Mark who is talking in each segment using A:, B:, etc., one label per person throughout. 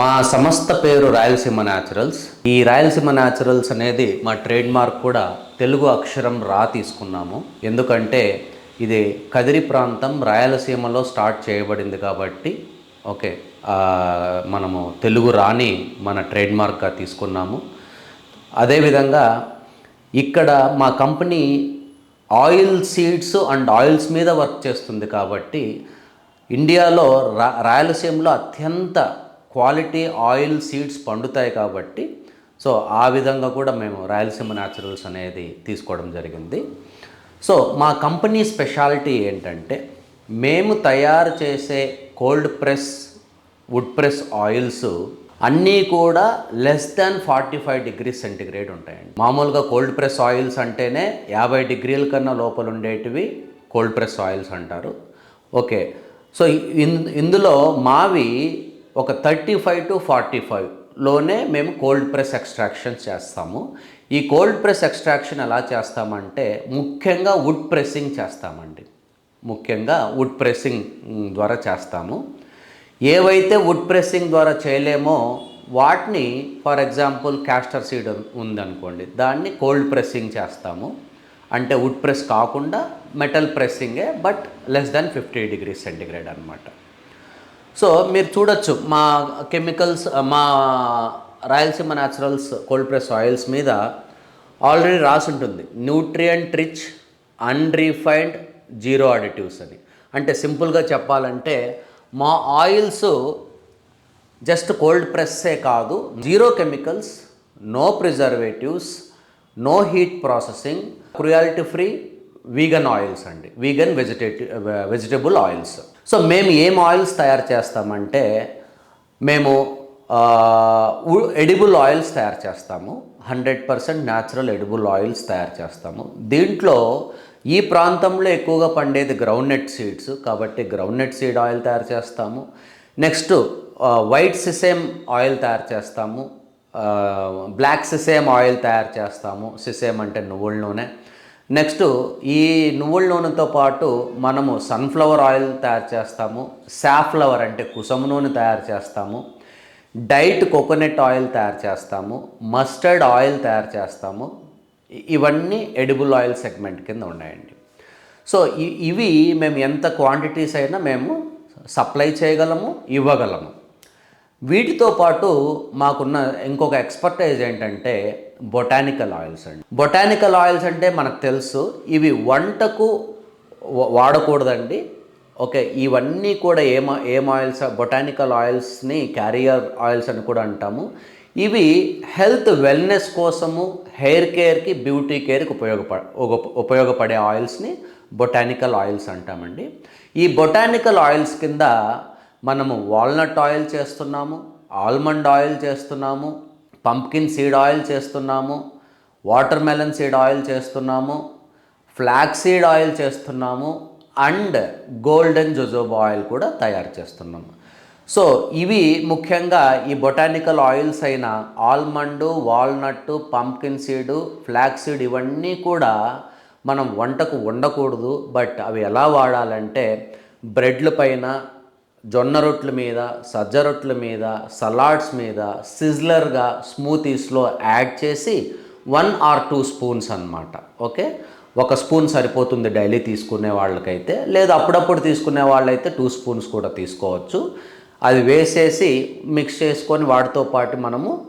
A: మా సంస్థ పేరు రాయలసీమ న్యాచురల్స్. ఈ రాయలసీమ న్యాచురల్స్ అనేది మా ట్రేడ్ మార్క్ కూడా తెలుగు అక్షరం రా తీసుకున్నాము. ఎందుకంటే ఇది కదిరి ప్రాంతం రాయలసీమలో స్టార్ట్ చేయబడింది కాబట్టి ఓకే మనము తెలుగు రాని మన ట్రేడ్ మార్క్గా తీసుకున్నాము. అదేవిధంగా ఇక్కడ మా company oil seeds and oils మీద వర్క్ చేస్తుంది కాబట్టి ఇండియాలో రా రాయలసీమలో అత్యంత క్వాలిటీ ఆయిల్ సీడ్స్ పండుతాయి కాబట్టి సో ఆ విధంగా కూడా మేము రాయలసీమ న్యాచురల్స్ అనేది తీసుకోవడం జరిగింది. సో మా కంపెనీ స్పెషాలిటీ ఏంటంటే మేము తయారు చేసే cold press wood press oils అన్నీ కూడా less than forty five degree centigrade ఉంటాయండి. మామూలుగా కోల్డ్ ప్రెస్ ఆయిల్స్ అంటేనే యాభై డిగ్రీల కన్నా లోపల ఉండేటివి కోల్డ్ ప్రెస్ ఆయిల్స్ అంటారు. ఓకే. సో ఇన్ ఇందులో మావి ఒక థర్టీ ఫైవ్ టు ఫార్టీ ఫైవ్లోనే మేము కోల్డ్ ప్రెస్ ఎక్స్ట్రాక్షన్ చేస్తాము. ఈ కోల్డ్ ప్రెస్ ఎక్స్ట్రాక్షన్ ఎలా చేస్తామంటే ముఖ్యంగా వుడ్ ప్రెస్సింగ్ చేస్తామండి. ముఖ్యంగా వుడ్ ప్రెస్సింగ్ ద్వారా చేస్తాము. ఏవైతే వుడ్ ప్రెస్సింగ్ ద్వారా చేయలేమో వాటిని ఫర్ ఎగ్జాంపుల్ క్యాస్టర్ సీడ్ ఉందనుకోండి దాన్ని కోల్డ్ ప్రెస్సింగ్ చేస్తాము. అంటే వుడ్ ప్రెస్ కాకుండా metal ప్రెస్సింగే but less than fifty degree centigrade అనమాట సో మీరు చూడొచ్చు మా కెమికల్స్ మా Rayalaseema naturals cold press oils మీద ఆల్రెడీ రాసి ఉంటుంది. Nutrient rich unrefined zero additives అని. అంటే సింపుల్గా చెప్పాలంటే మా ఆయిల్స్ జస్ట్ కోల్డ్ ప్రెస్సే కాదు zero chemicals no preservatives no heat processing cruelty free vegan oils అండి. వీగన్ వెజిటేటి వెజిటబుల్ ఆయిల్స్ సో మేము ఏం ఆయిల్స్ తయారు చేస్తామంటే మేము ఎడిబుల్ ఆయిల్స్ తయారు చేస్తాము. Hundred percent natural edible oils తయారు చేస్తాము. దీంట్లో ఈ ప్రాంతంలో ఎక్కువగా పండేది గ్రౌండ్నట్ సీడ్స్ కాబట్టి గ్రౌండ్నట్ సీడ్ ఆయిల్ తయారు చేస్తాము. నెక్స్ట్ వైట్ సిసేమ్ ఆయిల్ తయారు చేస్తాము. బ్లాక్ సిసేమ్ ఆయిల్ తయారు చేస్తాము. సిసేమ్ అంటే నువ్వుల నూనె. నెక్స్ట్ ఈ నువ్వుల నూనెతో పాటు మనము సన్ఫ్లవర్ ఆయిల్ తయారు చేస్తాము సాఫ్లవర్ అంటే కుసమ నూనె తయారు చేస్తాము డైట్ కోకోనట్ ఆయిల్ తయారు చేస్తాము మస్టర్డ్ ఆయిల్ తయారు చేస్తాము ఇవన్నీ ఎడిబుల్ ఆయిల్ సెగ్మెంట్ కింద ఉన్నాయండి. సో ఇ- ఇవి మేము ఎంత క్వాంటిటీస్ అయినా మేము సప్లై చేయగలము ఇవ్వగలము. వీటితో పాటు మాకున్న ఇంకొక ఎక్స్పర్టైజ్ ఏంటంటే బొటానికల్ ఆయిల్స్ అండి. బొటానికల్ ఆయిల్స్ అంటే మనకు తెలుసు ఇవి వంటకు వాడకూడదండి. ఓకే ఇవన్నీ కూడా ఏం ఏం ఆయిల్స్ బొటానికల్ ఆయిల్స్ని క్యారియర్ ఆయిల్స్ అని కూడా అంటాము. ఇవి హెల్త్ వెల్నెస్ కోసము హెయిర్ కేర్కి బ్యూటీ కేర్కి ఉపయోగప ఉపయోగపడే ఆయిల్స్ని బొటానికల్ ఆయిల్స్ అంటామండి. ఈ బొటానికల్ ఆయిల్స్ కింద మనము వాల్నట్ ఆయిల్ చేస్తున్నాము ఆల్మండ్ ఆయిల్ చేస్తున్నాము పంప్కిన్ సీడ్ ఆయిల్ చేస్తున్నాము వాటర్ మెలన్ సీడ్ ఆయిల్ చేస్తున్నాము ఫ్లాక్స్ సీడ్ ఆయిల్ చేస్తున్నాము అండ్ గోల్డెన్ జొజోబా ఆయిల్ కూడా తయారు చేస్తున్నాము. సో ఇవి ముఖ్యంగా ఈ బొటానికల్ ఆయిల్స్ అయిన almond walnut pumpkin seed flax seed ఇవన్నీ కూడా మనం వంటకు ఉండకూడదు బట్ అవి ఎలా వాడాలంటే బ్రెడ్ల పైన జొన్న రొట్టెల మీద సజ్జ రొట్టెల మీద సలాడ్స్ మీద సిజ్లర్గా స్మూతీస్లో యాడ్ చేసి వన్ ఆర్ టూ స్పూన్స్ అన్నమాట ఓకే? ఒక స్పూన్ సరిపోతుంది డైలీ తీసుకునే వాళ్ళకైతే లేదా అప్పుడప్పుడు తీసుకునే వాళ్ళైతే టూ స్పూన్స్ కూడా తీసుకోవచ్చు. అది వేసేసి మిక్స్ చేసుకొని వాటితో పాటు మనము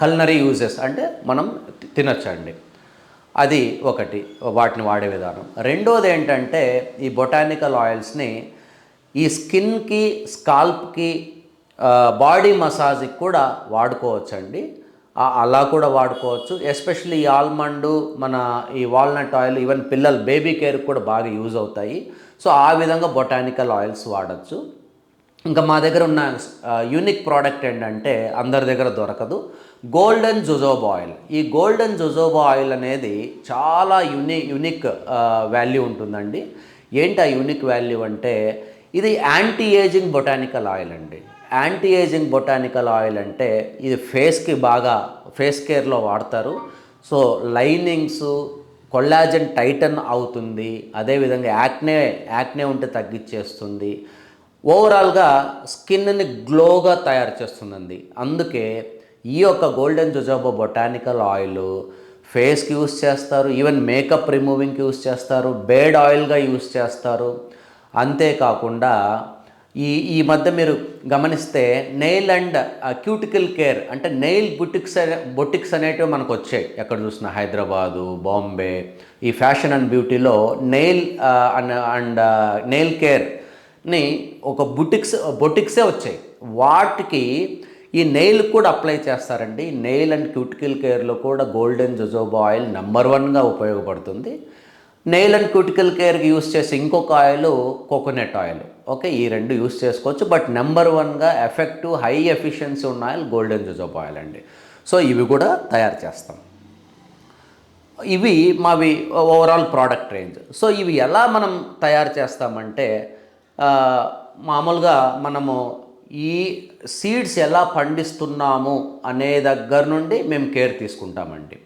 A: కల్నరీ యూజెస్ అంటే మనం తినచ్చండి. అది ఒకటి వాటిని వాడే విధానం. రెండోది ఏంటంటే ఈ బొటానికల్ ఆయిల్స్ని ఈ స్కిన్కి స్కాల్ప్కి బాడీ మసాజ్కి కూడా వాడుకోవచ్చండి. అలా కూడా వాడుకోవచ్చు. ఎస్పెషల్లీ ఈ ఆల్మండ్ మన ఈ వాల్నట్ ఆయిల్ ఈవెన్ పిల్లలు బేబీ కేర్కి కూడా బాగా యూజ్ అవుతాయి. సో ఆ విధంగా బొటానికల్ ఆయిల్స్ వాడచ్చు. ఇంకా మా దగ్గర ఉన్న యూనిక్ ప్రోడక్ట్ ఏంటంటే అందరి దగ్గర దొరకదు. Golden jojoba oil. ఈ గోల్డెన్ జుజోబా ఆయిల్ అనేది చాలా యుని యునిక్ వాల్యూ ఉంటుందండి. ఏంటి ఆ యూనిక్ వాల్యూ అంటే ఇది యాంటీ ఏజింగ్ బొటానికల్ ఆయిల్ అండి. యాంటీ ఏజింగ్ బొటానికల్ ఆయిల్ అంటే ఇది ఫేస్కి బాగా ఫేస్ కేర్లో వాడతారు. సో లైనింగ్స్ కొల్లాజన్ టైటన్ అవుతుంది. అదేవిధంగా యాక్నే యాక్నే ఉంటే తగ్గించేస్తుంది ఓవరాల్గా స్కిన్ని గ్లోగా తయారు చేస్తుందండి. అందుకే ఈ యొక్క గోల్డెన్ జుజోబో బొటానికల్ ఆయిల్ ఫేస్కి యూస్ చేస్తారు. ఈవెన్ మేకప్ రిమూవింగ్కి యూస్ చేస్తారు. బేడ్ ఆయిల్గా యూస్ చేస్తారు. అంతేకాకుండా ఈ ఈ మధ్య మీరు గమనిస్తే నెయిల్ అండ్ క్యూటికల్ కేర్ అంటే నెయిల్ బుటిక్స్ బొటిక్స్ అనేటివి మనకు వచ్చాయి. ఎక్కడ చూసిన హైదరాబాదు బాంబే ఈ ఫ్యాషన్ అండ్ బ్యూటీలో నెయిల్ అండ్ నెయిల్ కేర్ని ఒక బుటిక్స్ బొటిక్సే వచ్చాయి. వాటికి ఈ నెయిల్ కూడా అప్లై చేస్తారండి. నెయిల్ అండ్ క్యూటికల్ కేర్లో కూడా గోల్డెన్ జొజోబా ఆయిల్ నెంబర్ వన్గా ఉపయోగపడుతుంది. నెయిల్ అండ్ క్యూటికల్ కేర్కి యూస్ చేసే ఇంకొక ఆయిల్ కోకోనట్ ఆయిల్. ఓకే ఈ రెండు యూస్ చేసుకోవచ్చు. బట్ నెంబర్ వన్గా ఎఫెక్టివ్ హై ఎఫిషియన్సీ ఉన్న ఆయిల్ గోల్డెన్ జొజోబా ఆయిల్ అండి. సో ఇవి కూడా తయారు చేస్తాం. ఇవి మావి ఓవరాల్ ప్రోడక్ట్ రేంజ్. సో ఇవి ఎలా మనం తయారు చేస్తామంటే మామూలుగా మనము ఈ సీడ్స్ ఎలా పండిస్తున్నాము అనే దగ్గర నుండి మేము కేర్ తీసుకుంటామండి.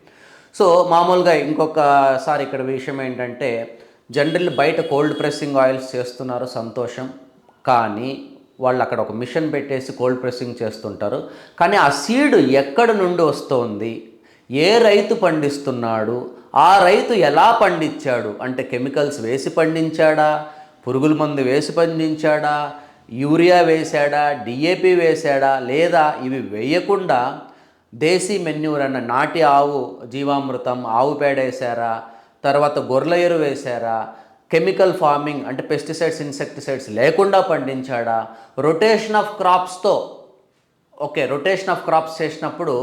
A: సో మామూలుగా ఇంకొకసారి ఇక్కడ విషయం ఏంటంటే జనరల్ బయట కోల్డ్ ప్రెస్సింగ్ ఆయిల్స్ చేస్తున్నారు సంతోషం. కానీ వాళ్ళు అక్కడ ఒక మిషన్ పెట్టేసి కోల్డ్ ప్రెస్సింగ్ చేస్తుంటారు. కానీ ఆ సీడ్ ఎక్కడ నుండి వస్తోంది? ఏ రైతు పండిస్తున్నాడు? ఆ రైతు ఎలా పండించాడు? అంటే కెమికల్స్ వేసి పండించాడా? పురుగుల మందు వేసి పండించాడా? యూరియా వేశాడా? డిఏపి వేశాడా? లేదా ఇవి వేయకుండా దేశీ మెన్యూర్ అన్న నాటి ఆవు జీవామృతం ఆవు పేడ వేసారా? తర్వాత గొర్రెల ఎరువు వేశారా కెమికల్ ఫార్మింగ్ అంటే పెస్టిసైడ్స్ ఇన్సెక్టిసైడ్స్ లేకుండా పండించాడా? రొటేషన్ ఆఫ్ క్రాప్స్తో ఓకే రొటేషన్ ఆఫ్ క్రాప్స్ చేసినప్పుడు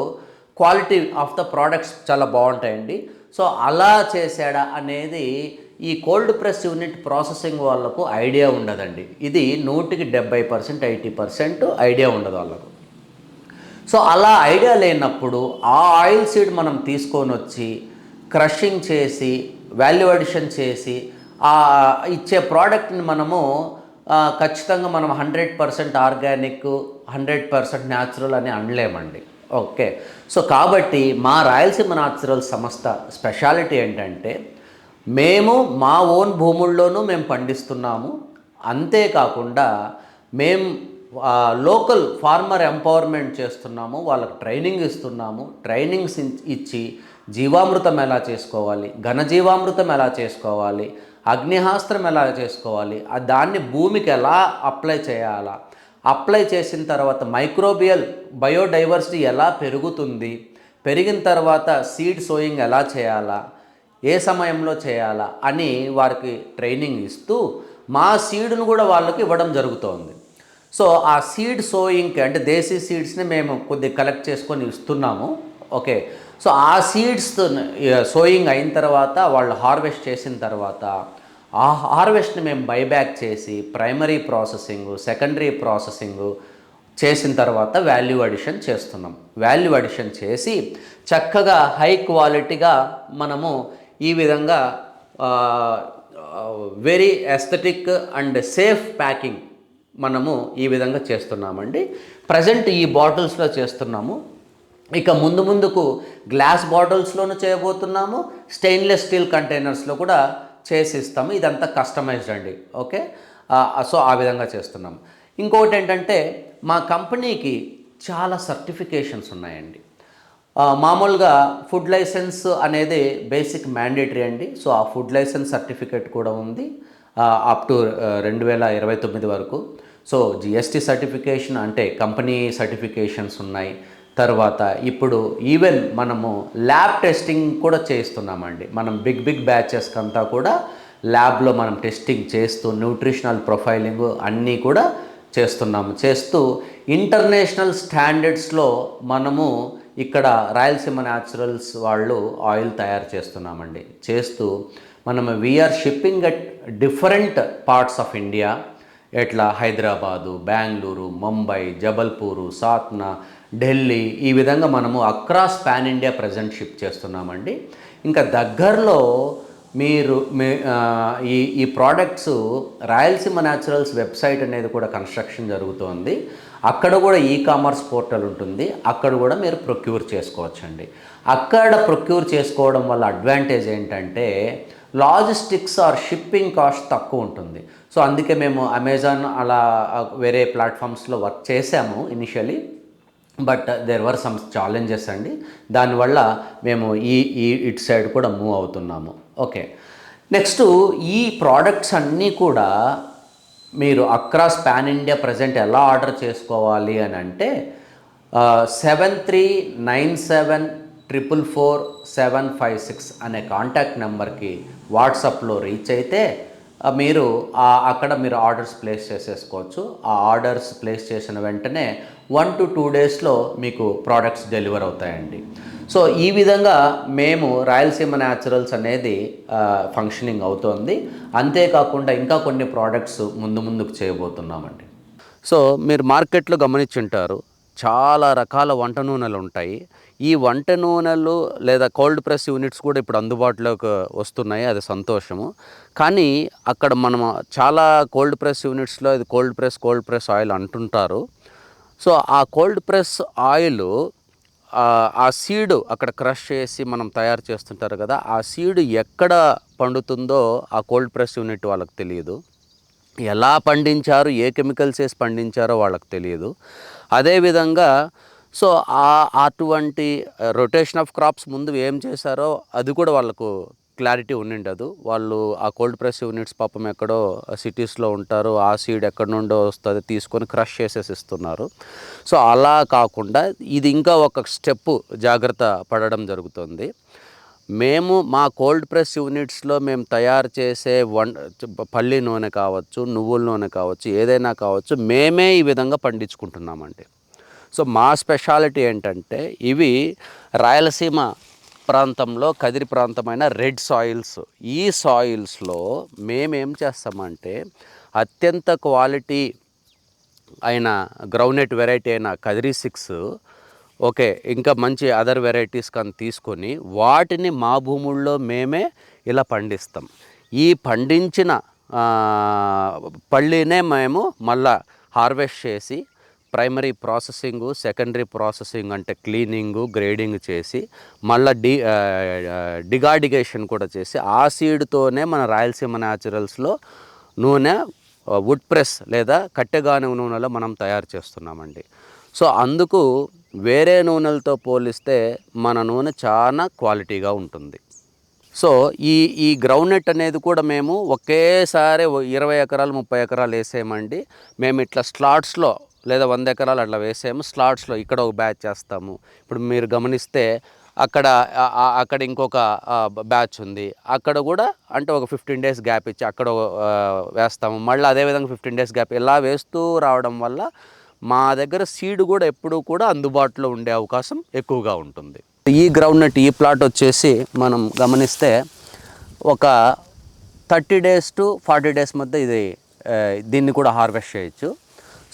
A: క్వాలిటీ ఆఫ్ ద ప్రోడక్ట్స్ చాలా బాగుంటాయండి. సో అలా చేశాడా అనేది ఈ కోల్డ్ ప్రెస్ యూనిట్ ప్రాసెసింగ్ వాళ్ళకు ఐడియా ఉండదండి. ఇది నూటికి డెబ్బై పర్సెంట్ ఎయిటీ పర్సెంట్ ఐడియా ఉండదు వాళ్ళకు. సో అలా ఐడియా లేనప్పుడు ఆ ఆయిల్ సీడ్ మనం తీసుకొని వచ్చి క్రషింగ్ చేసి వాల్యూ అడిషన్ చేసి ఆ ఇచ్చే ప్రోడక్ట్ని మనము ఖచ్చితంగా మనం hundred percent organic hundred percent natural అని అనలేమండి. ఓకే. సో కాబట్టి మా రాయలసీమ న్యాచురల్ సంస్థ స్పెషాలిటీ ఏంటంటే మేము మా ఓన్ భూముల్లోనూ మేము పండిస్తున్నాము. అంతేకాకుండా మేము లోకల్ ఫార్మర్ ఎంపవర్మెంట్ చేస్తున్నాము వాళ్ళకి ట్రైనింగ్ ఇస్తున్నాము ట్రైనింగ్స్ ఇచ్చి జీవామృతం ఎలా చేసుకోవాలి ఘనజీవామృతం ఎలా చేసుకోవాలి అగ్నిహాస్త్రం ఎలా చేసుకోవాలి దాన్ని భూమికి ఎలా అప్లై చేయాలా అప్లై చేసిన తర్వాత మైక్రోబియల్ బయోడైవర్సిటీ ఎలా పెరుగుతుంది పెరిగిన తర్వాత సీడ్ సోయింగ్ ఎలా చేయాలా ఏ సమయంలో చేయాలా అని వారికి ట్రైనింగ్ ఇస్తూ మా సీడ్ను కూడా వాళ్ళకి ఇవ్వడం జరుగుతోంది. సో ఆ సీడ్ సోయింగ్కి అంటే దేశీ సీడ్స్ని మేము కొద్దిగా కలెక్ట్ చేసుకొని ఇస్తున్నాము. ఓకే. సో ఆ సీడ్స్ సోయింగ్ అయిన తర్వాత వాళ్ళు హార్వెస్ట్ చేసిన తర్వాత ఆ హార్వెస్ట్ని మేము బైబ్యాక్ చేసి ప్రైమరీ ప్రాసెసింగ్ సెకండరీ ప్రాసెసింగ్ చేసిన తర్వాత వాల్యూ అడిషన్ చేస్తున్నాం. వాల్యూ అడిషన్ చేసి చక్కగా హై క్వాలిటీగా మనము ఈ విధంగా very aesthetic and safe packing మనము ఈ విధంగా చేస్తున్నామండి. ప్రజెంట్ ఈ బాటిల్స్లో చేస్తున్నాము. ఇక ముందు ముందుకు గ్లాస్ బాటిల్స్లోనూ చేయబోతున్నాము. స్టెయిన్లెస్ స్టీల్ కంటైనర్స్లో కూడా చేసి ఇస్తాము ఇదంతా కస్టమైజ్డ్ అండి. ఓకే సో ఆ విధంగా చేస్తున్నాము. ఇంకొకటి ఏంటంటే మా కంపెనీకి చాలా సర్టిఫికేషన్స్ ఉన్నాయండి. మామూలుగా ఫుడ్ లైసెన్స్ అనేది బేసిక్ మ్యాండేటరీ అండి. సో ఆ ఫుడ్ లైసెన్స్ సర్టిఫికేట్ కూడా ఉంది. అప్ టు రెండు వేల ఇరవై తొమ్మిది వరకు. సో జిఎస్టీ సర్టిఫికేషన్ అంటే కంపెనీ సర్టిఫికేషన్స్ ఉన్నాయి. తర్వాత ఇప్పుడు ఈవెన్ మనము ల్యాబ్ టెస్టింగ్ కూడా చేస్తున్నామండి. మనం బిగ్ బిగ్ బ్యాచెస్కి అంతా కూడా ల్యాబ్లో మనం టెస్టింగ్ చేస్తూ న్యూట్రిషనల్ ప్రొఫైలింగ్ అన్నీ కూడా చేస్తున్నాము. చేస్తూ ఇంటర్నేషనల్ స్టాండర్డ్స్లో మనము ఇక్కడ రాయలసీమ న్యాచురల్స్ వాళ్ళు ఆయిల్ తయారు చేస్తున్నామండి. చేస్తూ మనము we're shipping at different parts of India ఎట్లా హైదరాబాదు బెంగళూరు ముంబై జబల్పూరు సాత్నా ఢిల్లీ ఈ విధంగా మనము across pan India present ship చేస్తున్నామండి. ఇంకా దగ్గరలో మీరు మీ ఈ ఈ ప్రోడక్ట్స్ రాయలసీమ న్యాచురల్స్ వెబ్సైట్ అనేది కూడా కన్స్ట్రక్షన్ జరుగుతోంది. అక్కడ కూడా ఈ కామర్స్ పోర్టల్ ఉంటుంది. అక్కడ కూడా మీరు ప్రొక్యూర్ చేసుకోవచ్చండి. అక్కడ ప్రొక్యూర్ చేసుకోవడం వల్ల అడ్వాంటేజ్ ఏంటంటే లాజిస్టిక్స్ ఆర్ షిప్పింగ్ కాస్ట్ తక్కువ ఉంటుంది. సో అందుకే మేము అమెజాన్ అలా వేరే ప్లాట్ఫామ్స్లో వర్క్ చేసాము initially. But there were some challenges అండి. దానివల్ల మేము ఈ ఈ ఇట్ సైడ్ కూడా మూవ్ అవుతున్నాము. ఓకే. నెక్స్ట్ ఈ ప్రోడక్ట్స్ అన్నీ కూడా మీరు అక్రాస్ పాన్ ఇండియా ప్రజెంట్ ఎలా ఆర్డర్ చేసుకోవాలి అని అంటే seven three nine seven triple four seven five six అనే కాంటాక్ట్ నెంబర్కి వాట్సాప్లో రీచ్ అయితే మీరు అక్కడ మీరు ఆర్డర్స్ ప్లేస్ చేసేసుకోవచ్చు. ఆ ఆర్డర్స్ ప్లేస్ చేసిన వెంటనే వన్ టు టూ డేస్లో మీకు ప్రోడక్ట్స్ డెలివర్ అవుతాయండి. సో ఈ విధంగా మేము రాయలసీమ న్యాచురల్స్ అనేది ఫంక్షనింగ్ అవుతోంది. అంతేకాకుండా ఇంకా కొన్ని ప్రోడక్ట్స్ ముందు ముందుకు చేయబోతున్నామండి. సో మీరు మార్కెట్లో గమనించుంటారు చాలా రకాల వంట నూనెలు ఉంటాయి. ఈ వంట నూనెలు లేదా కోల్డ్ ప్రెస్ యూనిట్స్ కూడా ఇప్పుడు అందుబాటులోకి వస్తున్నాయి. అది సంతోషము. కానీ అక్కడ మనం చాలా కోల్డ్ ప్రెస్ యూనిట్స్లో ఇది cold press cold press oil అంటుంటారు. సో ఆ కోల్డ్ ప్రెస్ ఆయిల్ ఆ సీడ్ అక్కడ క్రష్ చేసి మనం తయారు చేస్తుంటారు కదా ఆ సీడ్ ఎక్కడ పండుతుందో ఆ కోల్డ్ ప్రెస్ యూనిట్ వాళ్ళకి తెలియదు. ఎలా పండించారు ఏ కెమికల్స్ వేసి పండించారో వాళ్ళకి తెలియదు. అదేవిధంగా సో ఆ అటువంటి రొటేషన్ ఆఫ్ క్రాప్స్ ముందు ఏం చేశారో అది కూడా వాళ్ళకు క్లారిటీ ఉండిండదు. వాళ్ళు ఆ కోల్డ్ ప్రెస్ యూనిట్స్ పాపం ఎక్కడో సిటీస్లో ఉంటారు ఆ సీడ్ ఎక్కడి నుండో వస్తుంది తీసుకొని క్రష్ చేసేసి ఇస్తున్నారు. సో అలా కాకుండా ఇది ఇంకా ఒక స్టెప్ జాగ్రత్త పడడం జరుగుతుంది. మేము మా కోల్డ్ ప్రెస్ యూనిట్స్లో మేము తయారు చేసే వన్ పల్లి నూనె కావచ్చు నువ్వుల నూనె కావచ్చు ఏదైనా కావచ్చు మేమే ఈ విధంగా పండించుకుంటున్నామండి. సో మా స్పెషాలిటీ ఏంటంటే ఇవి రాయలసీమ ప్రాంతంలో కదిరి ప్రాంతమైన రెడ్ సాయిల్స్. ఈ సాయిల్స్లో మేమేం చేస్తామంటే అత్యంత క్వాలిటీ అయిన గ్రౌండ్నట్ వెరైటీ అయిన కదిరి సిక్స్ ఓకే ఇంకా మంచి అదర్ వెరైటీస్ కానీ తీసుకొని వాటిని మా భూముల్లో మేమే ఇలా పండిస్తాం. ఈ పండించిన పళ్ళీనే పళ్ళినే మేము మళ్ళా హార్వెస్ట్ చేసి ప్రైమరీ ప్రాసెసింగ్ సెకండరీ ప్రాసెసింగ్ అంటే క్లీనింగ్ గ్రేడింగ్ చేసి మళ్ళీ డి డిగాడిగేషన్ కూడా చేసి ఆ సీడ్తోనే మన రాయలసీమ న్యాచురల్స్లో నూనె వుడ్ ప్రెస్ లేదా కట్టెగానుగ నూనెలో మనం తయారు చేస్తున్నామండి. సో అందుకు వేరే నూనెలతో పోలిస్తే మన నూనె చాలా క్వాలిటీగా ఉంటుంది. సో ఈ ఈ గ్రౌండ్నెట్ అనేది కూడా మేము ఒకేసారి ఇరవై ఎకరాలు ముప్పై ఎకరాలు వేసేయమండి. మేము ఇట్లా స్లాట్స్లో లేదా వంద ఎకరాలు అట్లా వేసాము స్లాట్స్లో ఇక్కడ ఒక బ్యాచ్ చేస్తాము. ఇప్పుడు మీరు గమనిస్తే అక్కడ అక్కడ ఇంకొక బ్యాచ్ ఉంది. అక్కడ కూడా అంటే ఒక ఫిఫ్టీన్ డేస్ గ్యాప్ ఇచ్చి అక్కడ వేస్తాము. మళ్ళీ అదేవిధంగా ఫిఫ్టీన్ డేస్ గ్యాప్ ఇలా వేస్తూ రావడం వల్ల మా దగ్గర సీడ్ కూడా ఎప్పుడూ కూడా అందుబాటులో ఉండే అవకాశం ఎక్కువగా ఉంటుంది. ఈ గ్రౌండ్ ఈ ప్లాట్ వచ్చేసి మనం గమనిస్తే ఒక thirty days to forty days మధ్య ఇది దీన్ని కూడా హార్వెస్ట్ చేయొచ్చు.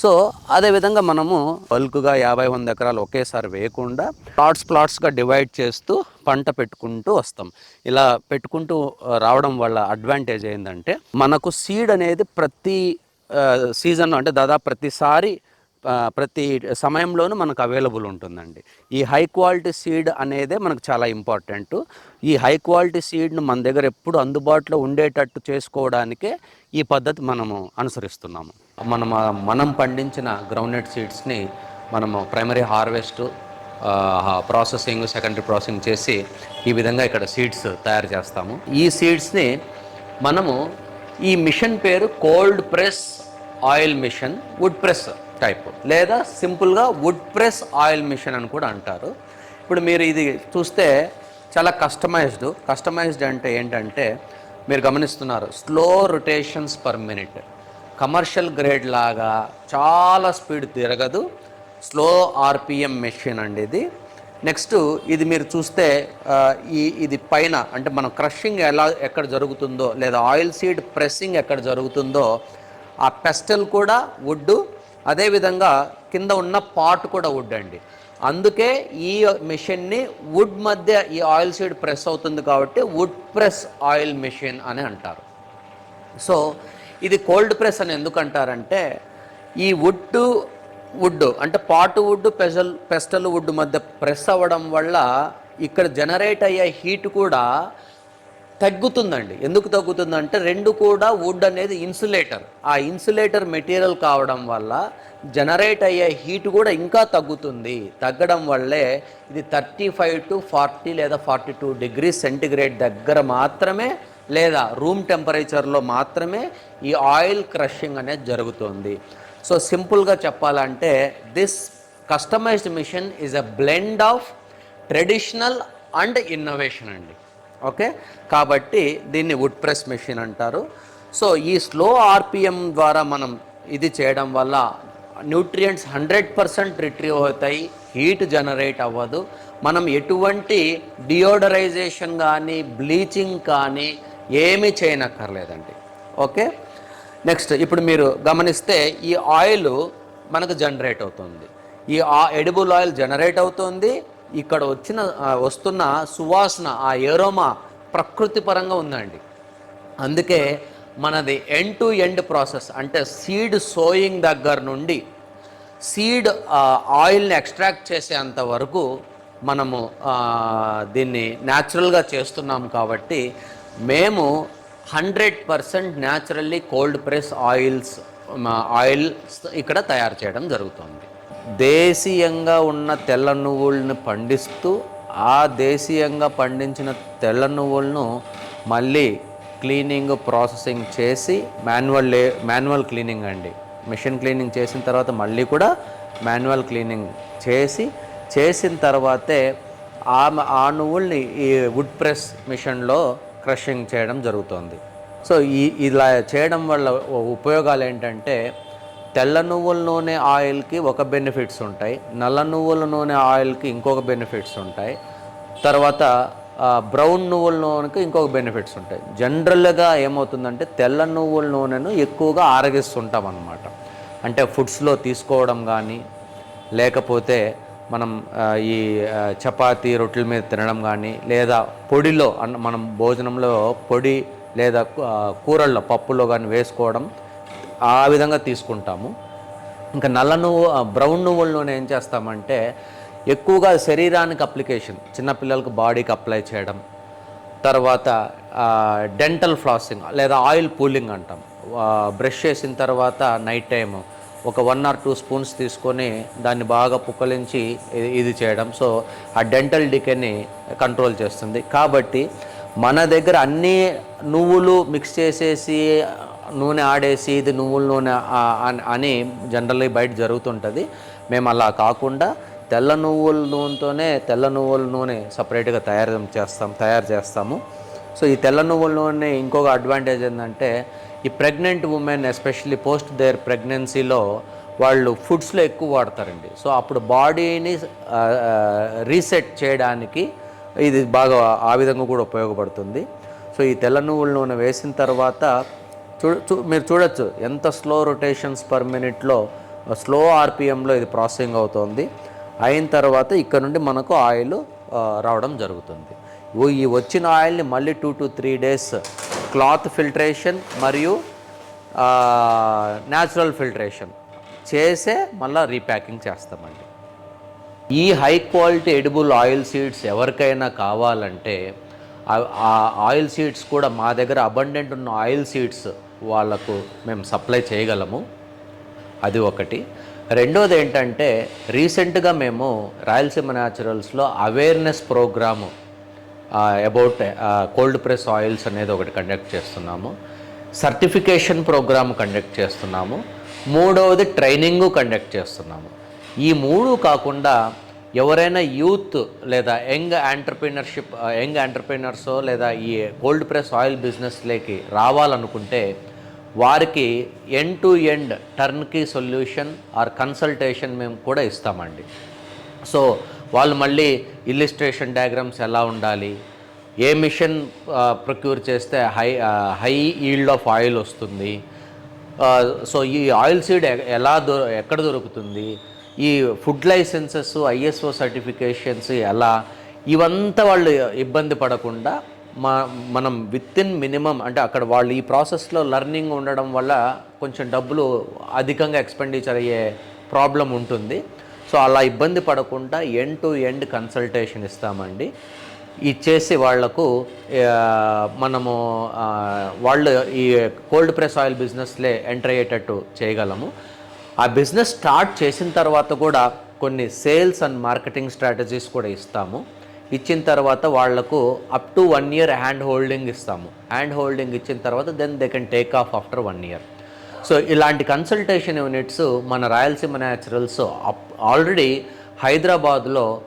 A: సో అదేవిధంగా మనము బల్క్గా యాభై వంద ఎకరాలు ఒకేసారి వేయకుండా ప్లాట్స్ ప్లాట్స్గా డివైడ్ చేస్తూ పంట పెట్టుకుంటూ వస్తాం. ఇలా పెట్టుకుంటూ రావడం వల్ల అడ్వాంటేజ్ ఏంటంటే మనకు సీడ్ అనేది ప్రతి సీజన్ అంటే దాదాపు ప్రతిసారి ప్రతి సమయంలోనూ మనకు అవైలబుల్ ఉంటుందండి. ఈ హై క్వాలిటీ సీడ్ అనేదే మనకు చాలా ఇంపార్టెంట్ ఈ హై క్వాలిటీ సీడ్ను మన దగ్గర ఎప్పుడు అందుబాటులో ఉండేటట్టు చేసుకోవడానికే ఈ పద్ధతి మనము అనుసరిస్తున్నాము. మనం మనం పండించిన గ్రౌండ్నట్ సీడ్స్ని మనము primary harvest processing secondary processing చేసి ఈ విధంగా ఇక్కడ సీడ్స్ తయారు చేస్తాము. ఈ సీడ్స్ని మనము ఈ మిషన్ పేరు cold press oil machine wood press type. లేదా సింపుల్గా వుడ్ ప్రెస్ ఆయిల్ మిషన్ అని కూడా అంటారు. ఇప్పుడు మీరు ఇది చూస్తే చాలా కస్టమైజ్డ్ కస్టమైజ్డ్ అంటే ఏంటంటే మీరు గమనిస్తున్నారు slow rotations per minute. Commercial grade లాగా చాలా స్పీడ్ తిరగదు. స్లో ఆర్పిఎం మెషిన్ అండి ఇది. నెక్స్ట్ ఇది మీరు చూస్తే ఈ ఇది పైన అంటే మనం క్రషింగ్ ఎలా ఎక్కడ జరుగుతుందో లేదా ఆయిల్ సీడ్ ప్రెస్సింగ్ ఎక్కడ జరుగుతుందో ఆ పెస్టల్ కూడా వుడ్ అదేవిధంగా కింద ఉన్న పాట్ కూడా వుడ్ అండి. అందుకే ఈ మిషన్ని వుడ్ మధ్య ఈ ఆయిల్ సీడ్ ప్రెస్ అవుతుంది కాబట్టి వుడ్ ప్రెస్ ఆయిల్ మిషన్ అని అంటారు. సో ఇది కోల్డ్ ప్రెస్ అని ఎందుకంటారంటే ఈ వుడ్ వుడ్ అంటే పాటు వుడ్ పెసల్ పెస్టల్ వుడ్ మధ్య ప్రెస్ అవ్వడం వల్ల ఇక్కడ జనరేట్ అయ్యే హీట్ కూడా తగ్గుతుందండి. ఎందుకు తగ్గుతుందంటే రెండు కూడా వుడ్ అనేది ఇన్సులేటర్. ఆ ఇన్సులేటర్ మెటీరియల్ కావడం వల్ల జనరేట్ అయ్యే హీట్ కూడా ఇంకా తగ్గుతుంది. తగ్గడం వల్లే ఇది థర్టీ ఫైవ్ టు ఫార్టీ లేదా ఫార్టీ టూ డిగ్రీ సెంటిగ్రేడ్ దగ్గర మాత్రమే లేదా రూమ్ టెంపరేచర్లో మాత్రమే ఈ ఆయిల్ క్రషింగ్ అనేది జరుగుతుంది. సో సింపుల్గా చెప్పాలంటే this customized machine is a blend of traditional and innovation అండి. ఓకే? కాబట్టి దీన్ని వుడ్ ప్రెస్ మెషిన్ అంటారు. సో ఈ స్లో ఆర్పిఎం ద్వారా మనం ఇది చేయడం వల్ల న్యూట్రియంట్స్ హండ్రెడ్ పర్సెంట్ రిట్రీవ్ అవుతాయి హీట్ జనరేట్ అవ్వదు. మనం ఎటువంటి డియోడరైజేషన్ కానీ బ్లీచింగ్ కానీ ఏమీ చేయనక్కర్లేదండి. ఓకే? నెక్స్ట్ ఇప్పుడు మీరు గమనిస్తే ఈ ఆయిల్ మనకు జనరేట్ అవుతుంది. ఈ ఆ ఎడిబుల్ ఆయిల్ జనరేట్ అవుతుంది ఇక్కడ వచ్చిన వస్తున్న సువాసన ఆ ఏరోమా ప్రకృతి పరంగా ఉందండి. అందుకే మనది ఎండ్ టు ఎండ్ ప్రాసెస్ అంటే సీడ్ సోయింగ్ దగ్గర నుండి సీడ్ ఆయిల్ని ఎక్స్ట్రాక్ట్ చేసేంత వరకు మనము దీన్ని న్యాచురల్గా చేస్తున్నాం కాబట్టి మేము hundred percent naturally cold press oils oil ఇక్కడ తయారు చేయడం జరుగుతుంది. దేశీయంగా ఉన్న తెల్ల నువ్వుల్ని పండిస్తూ ఆ దేశీయంగా పండించిన తెల్ల నువ్వులను మళ్ళీ క్లీనింగ్ ప్రాసెసింగ్ చేసి మాన్యువల్ లే మాన్యువల్ క్లీనింగ్ అండి. మిషన్ క్లీనింగ్ చేసిన తర్వాత మళ్ళీ కూడా మాన్యువల్ క్లీనింగ్ చేసి చేసిన తర్వాతే ఆ ఆ నువ్వుల్ని ఈ వుడ్ ప్రెస్ మిషన్లో క్రషింగ్ చేయడం జరుగుతుంది. సో ఈ ఇలా చేయడం వల్ల ఉపయోగాలు ఏంటంటే తెల్ల నువ్వుల నూనె ఆయిల్కి ఒక బెనిఫిట్స్ ఉంటాయి నల్ల నువ్వుల నూనె ఆయిల్కి ఇంకొక బెనిఫిట్స్ ఉంటాయి తర్వాత బ్రౌన్ నువ్వుల నూనెకి ఇంకొక బెనిఫిట్స్ ఉంటాయి. జనరల్గా ఏమవుతుందంటే తెల్ల నువ్వుల నూనెను ఎక్కువగా ఆరగిస్తుంటాం అన్నమాట అంటే ఫుడ్స్లో తీసుకోవడం కానీ లేకపోతే మనం ఈ చపాతి చపాతీ రొట్టెల మీద తినడం కానీ లేదా పొడిలో అన్న మనం భోజనంలో పొడి లేదా కూరల్లో పప్పులో కానీ వేసుకోవడం ఆ విధంగా తీసుకుంటాము. ఇంకా నల్ల నువ్వు బ్రౌన్ నువ్వుల నూనె ఏం చేస్తామంటే ఎక్కువగా శరీరానికి అప్లికేషన్ చిన్నపిల్లలకు బాడీకి అప్లై చేయడం తర్వాత డెంటల్ ఫ్లాసింగ్ లేదా ఆయిల్ పూలింగ్ అంటాం. బ్రష్ చేసిన తర్వాత నైట్ టైం ఒక వన్ ఆర్ టూ స్పూన్స్ తీసుకొని దాన్ని బాగా పుక్కలించి ఇది- ఇది చేయడం. సో ఆ డెంటల్ డికేని కంట్రోల్ చేస్తుంది. కాబట్టి మన దగ్గర అన్ని నువ్వులు మిక్స్ చేసేసి నూనె ఆడేసి ఇది నువ్వుల నూనె అని జనరల్లీ బయట జరుగుతుంటుంది. మేము అలా కాకుండా తెల్ల నువ్వుల నూనెతోనే తెల్ల నువ్వుల నూనె సపరేట్గా తయారు చేస్తాం తయారు చేస్తాము. సో ఈ తెల్ల నువ్వుల నూనె ఇంకొక అడ్వాంటేజ్ ఏంటంటే ఈ pregnant women especially post their ప్రెగ్నెన్సీలో వాళ్ళు ఫుడ్స్లో ఎక్కువ వాడతారండి. సో అప్పుడు బాడీని రీసెట్ చేయడానికి ఇది బాగా ఆ విధంగా కూడా ఉపయోగపడుతుంది. సో ఈ తెల్ల నువ్వుల నూనె వేసిన తర్వాత చూ చూ మీరు చూడొచ్చు ఎంత స్లో రొటేషన్స్ పర్ మినిట్లో స్లో ఆర్పిఎంలో ఇది ప్రాసెసింగ్ అవుతుంది. అయిన తర్వాత ఇక్కడ నుండి మనకు ఆయిల్ రావడం జరుగుతుంది. ఈ వచ్చిన ఆయిల్ని మళ్ళీ two to three days cloth filtration మరియు న్యాచురల్ ఫిల్టరేషన్ చేసే మళ్ళీ రీప్యాకింగ్ చేస్తామండి. ఈ high quality edible oil seeds ఎవరికైనా కావాలంటే ఆ ఆయిల్ సీడ్స్ కూడా మా దగ్గర అబండెంట్ ఉన్న ఆయిల్ సీడ్స్ వాళ్ళకు మేము సప్లై చేయగలము. అది ఒకటి. రెండోది ఏంటంటే రీసెంట్గా మేము Rayalaseema న్యాచురల్స్లో awareness programme about cold press oils అనేది ఒకటి కండక్ట్ చేస్తున్నాము. సర్టిఫికేషన్ ప్రోగ్రామ్ కండక్ట్ చేస్తున్నాము. మూడవది ట్రైనింగు కండక్ట్ చేస్తున్నాము. ఈ మూడు కాకుండా ఎవరైనా యూత్ లేదా యంగ్ ఆంటర్ప్రినర్షిప్ యంగ్ ఆంటర్ప్రినర్స్ లేదా ఈ కోల్డ్ ప్రెస్ ఆయిల్ బిజినెస్లోకి రావాలనుకుంటే వారికి end to end turnkey solution or consultation మేము కూడా ఇస్తామండి. సో వాళ్ళు మళ్ళీ ఇల్లిస్ట్రేషన్ డయాగ్రామ్స్ ఎలా ఉండాలి ఏ మిషన్ ప్రొక్యూర్ చేస్తే high high yield of oil వస్తుంది సో ఈ ఆయిల్ సీడ్ ఎలా దొ ఎక్కడ దొరుకుతుంది ఈ ఫుడ్ లైసెన్సెస్ ఐఎస్ఓ సర్టిఫికేషన్స్ ఎలా ఇవంతా వాళ్ళు ఇబ్బంది పడకుండా మా మనం విత్ ఇన్ మినిమం అంటే అక్కడ వాళ్ళు ఈ ప్రాసెస్లో లర్నింగ్ ఉండడం వల్ల కొంచెం డబ్బులు అధికంగా ఎక్స్పెండిచర్ అయ్యే ప్రాబ్లం ఉంటుంది. సో అలా ఇబ్బంది పడకుండా ఎండ్ టు ఎండ్ కన్సల్టేషన్ ఇస్తామండి. ఇచ్చేసి వాళ్ళకు మనము వాళ్ళు ఈ కోల్డ్ ప్రెస్ ఆయిల్ బిజినెస్లే ఎంటర్ అయ్యేటట్టు చేయగలము. ఆ బిజినెస్ స్టార్ట్ చేసిన తర్వాత కూడా కొన్ని సేల్స్ అండ్ మార్కెటింగ్ స్ట్రాటజీస్ కూడా ఇస్తాము. ఇచ్చిన తర్వాత వాళ్ళకు up to one year hand holding ఇస్తాము. హ్యాండ్ హోల్డింగ్ ఇచ్చిన తర్వాత then they can take off after one year so ఇలాంటి కన్సల్టేషన్ యూనిట్స్ మన రాయలసీమ న్యాచురల్స్ ఆల్రెడీ హైదరాబాద్లో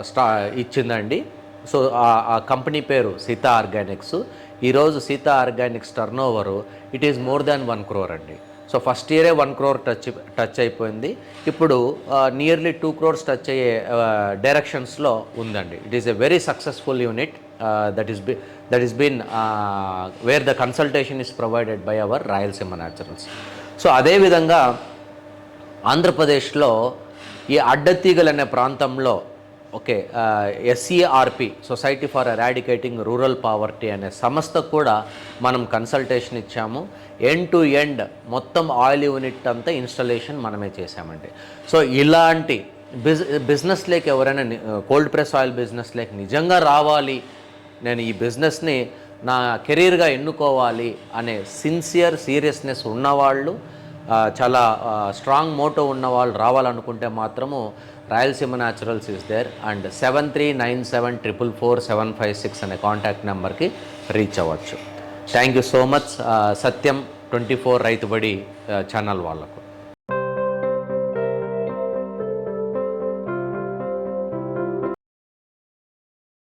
A: స్టా ఇచ్చిందండి. సో ఆ- ఆ కంపెనీ పేరు సీతా ఆర్గానిక్స్. ఈరోజు Sita organics turn over it is more than one crore అండి. సో ఫస్ట్ ఇయరే వన్ క్రోర్ టచ్ టచ్ అయిపోయింది. ఇప్పుడు నియర్లీ టూ క్రోర్స్ టచ్ అయ్యే డైరెక్షన్స్లో ఉందండి. It is a very successful unit that is b that is been where the consultation is provided by our Rayalaseema naturals so అదేవిధంగా ఆంధ్రప్రదేశ్లో ఈ అడ్డతీగలు అనే ప్రాంతంలో okay SCRP society for eradicating rural poverty అనే సంస్థకు కూడా మనం కన్సల్టేషన్ ఇచ్చాము. ఎండ్ టు ఎండ్ మొత్తం ఆయిల్ యూనిట్ అంతా ఇన్స్టలేషన్ మనమే చేశామండి. సో ఇలాంటి బిజ్ బిజినెస్లోకి ఎవరైనా కోల్డ్ ప్రెస్ ఆయిల్ బిజినెస్ లేక్ నిజంగా రావాలి నేను ఈ బిజినెస్ని నా కెరీర్గా ఎన్నుకోవాలి అనే సిన్సియర్ సీరియస్నెస్ ఉన్నవాళ్ళు చాలా స్ట్రాంగ్ మోటో ఉన్న వాళ్ళు రావాలనుకుంటే మాత్రము Rayalaseema naturals is there and seven three nine seven triple four seven five six అనే కాంటాక్ట్ నెంబర్కి రీచ్ అవ్వచ్చు. Thank you so much Satyam twenty four Rythubadi channel వాళ్ళకు.